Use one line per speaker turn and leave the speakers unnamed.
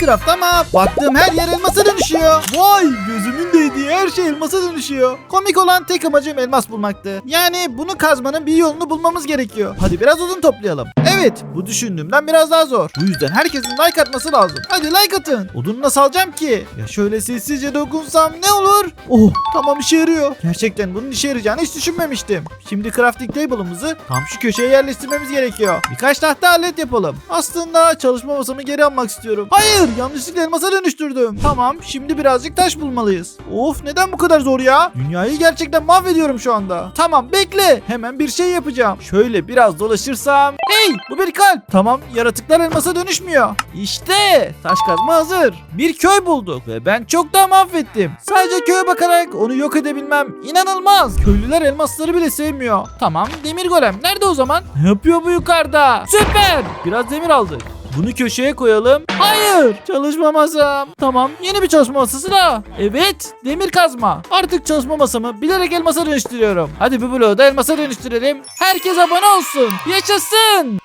Minecraft ama baktığım her yer elmasa dönüşüyor. Vay gözümün değdiği her şey elmasa dönüşüyor. Komik olan tek amacım elmas bulmaktı. Yani bunu kazmanın bir yolunu bulmamız gerekiyor. Hadi biraz odun toplayalım. Evet bu düşündüğümden biraz daha zor. Bu yüzden herkesin like atması lazım. Hadi like atın. Odunu nasıl alacağım ki? Ya şöyle sessizce dokunsam ne olur? Oh tamam işe yarıyor. Gerçekten bunun işe yarayacağını hiç düşünmemiştim. Şimdi crafting table'ımızı tam şu köşeye yerleştirmemiz gerekiyor. Birkaç tahta alet yapalım. Aslında çalışma masamı geri almak istiyorum. Hayır yanlışlıkla elmasa dönüştürdüm. Tamam şimdi birazcık taş bulmalıyız. Neden bu kadar zor ya? Dünyayı gerçekten mahvediyorum şu anda. Tamam bekle. Hemen bir şey yapacağım. Şöyle biraz dolaşırsam. Hey bu bir kalp. Tamam yaratıklar elmasa dönüşmüyor. İşte taş kazma hazır. Bir köy bulduk ve ben çok daha mahvettim. Sadece köye bakarak onu yok edebilmem inanılmaz. Köylüler elmasları bile sevmiyor. Tamam demir golem nerede o zaman? Ne yapıyor bu yukarıda? Süper. Biraz demir aldık. Bunu köşeye koyalım. Hayır. Çalışma masam. Tamam. Yeni bir çalışma masası da. Evet. Demir kazma. Artık çalışma masamı bilerek elmasa dönüştürüyorum. Hadi bu bloğu da elmasa dönüştürelim. Herkes abone olsun. Yaşasın.